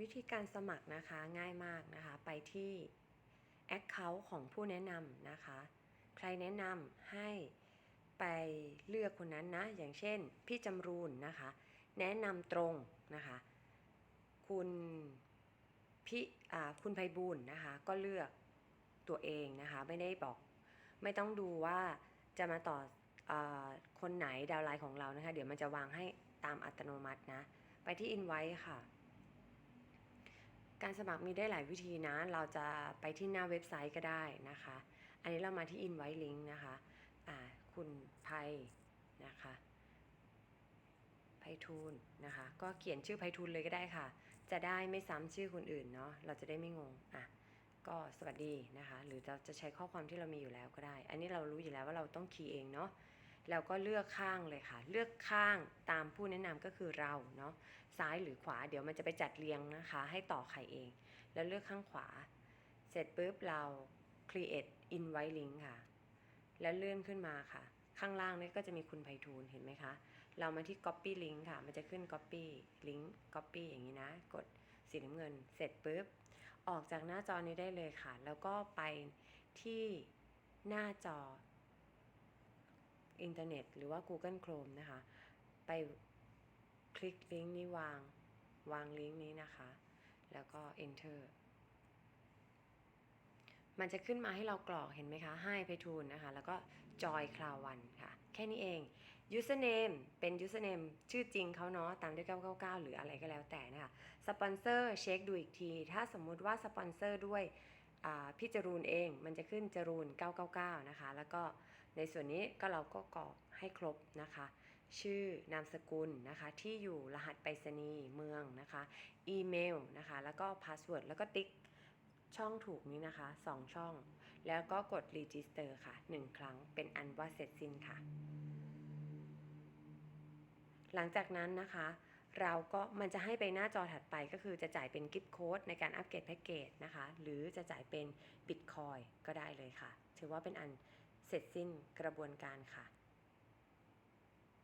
วิธีการสมัครนะคะง่ายมากนะคะ ไปที่ Account ของผู้แนะนำนะคะ ใครแนะนำให้ไปเลือกคนนั้นนะ อย่างเช่น พี่จำรูนนะคะ แนะนำตรงนะคะ คุณพี่คุณไพบูลนะคะ ก็เลือกตัวเองนะคะ ไม่ได้บอก ไม่ต้องดูว่าจะมาต่ออคนไหนดาวไลน์ของเรานะคะ เดี๋ยวมันจะวางให้ตามอัตโนมัตินะ ไปที่ Invite ค่ะ การสมัครมีได้หลายวิธีนะ เราจะไปที่หน้าเว็บไซต์ก็ได้นะคะ อันนี้เรามาที่ Invite Link นะคะอ่าคุณไพนะคะไพฑูรย์นะคะ ก็เขียนชื่อไพฑูรย์เลยก็ได้ค่ะ จะได้ไม่ซ้ำชื่อคนอื่นเนาะ เราจะได้ไม่งง อะ ก็สวัสดีนะคะ หรือเราจะใช้ข้อความที่เรามีอยู่แล้วก็ได้ อันนี้เรารู้อยู่แล้วว่าเราต้องคีย์เองเนาะ แล้วก็เลือกข้างเลยค่ะ เลือกข้างตามผู้แนะนำก็คือเราเนาะซ้ายหรือขวาเดี๋ยวมันจะไปจัดเรียงนะคะ ให้ต่อใครเอง แล้วเลือกข้างขวา เสร็จปุ๊บเรา create invite link ค่ะ แล้วเลื่อนขึ้นมาค่ะ ข้างล่างนี่ก็จะมีคุณไพฑูรย์เห็นไหมคะ เรามาที่ copy link ค่ะ มันจะขึ้น copy link copy อย่างนี้นะ กดสีน้ำเงิน เสร็จปุ๊บ ออกจากหน้าจอนี้ได้เลยค่ะ แล้วก็ไปที่หน้าจอ อินเทอร์เน็ต หรือว่า Google Chrome นะคะ ไปคลิกลิงก์นี้วาง วางลิงก์นี้นะคะ แล้วก็ enter มันจะขึ้นมาให้เรากรอกเห็นไหมคะ ให้ไปทูลนะคะ แล้วก็ joy cloud one ค่ะ แค่นี้เอง username เป็น username ชื่อจริงเขาเนาะ ตามด้วย 999 หรืออะไรก็แล้วแต่นะคะ สปอนเซอร์เช็คดูอีกที ถ้าสมมุติว่าสปอนเซอร์ด้วยพี่จรูนเอง มันจะขึ้นจรูน 999 นะคะ แล้วก็ ในส่วนนี้ก็เราก็กรอกให้ครบนะคะ ชื่อนามสกุลนะคะ ที่อยู่รหัสไปรษณีย์เมืองนะคะ อีเมลนะคะ แล้วก็พาสเวิร์ดแล้วก็ติ๊กช่องถูกนี้นะคะ 2 ช่อง แล้วก็กด register ค่ะ 1 ครั้งเป็นอันว่าเสร็จสิ้นค่ะ หลังจากนั้นนะคะ เราก็มันจะให้ไปหน้าจอถัดไปก็คือจะจ่ายเป็นกิฟต์โค้ดในการอัปเกรดแพ็กเกจนะคะ หรือจะจ่ายเป็นบิตคอยก็ได้เลยค่ะ ถือว่าเป็นอัน เสร็จสิ้นกระบวนการค่ะ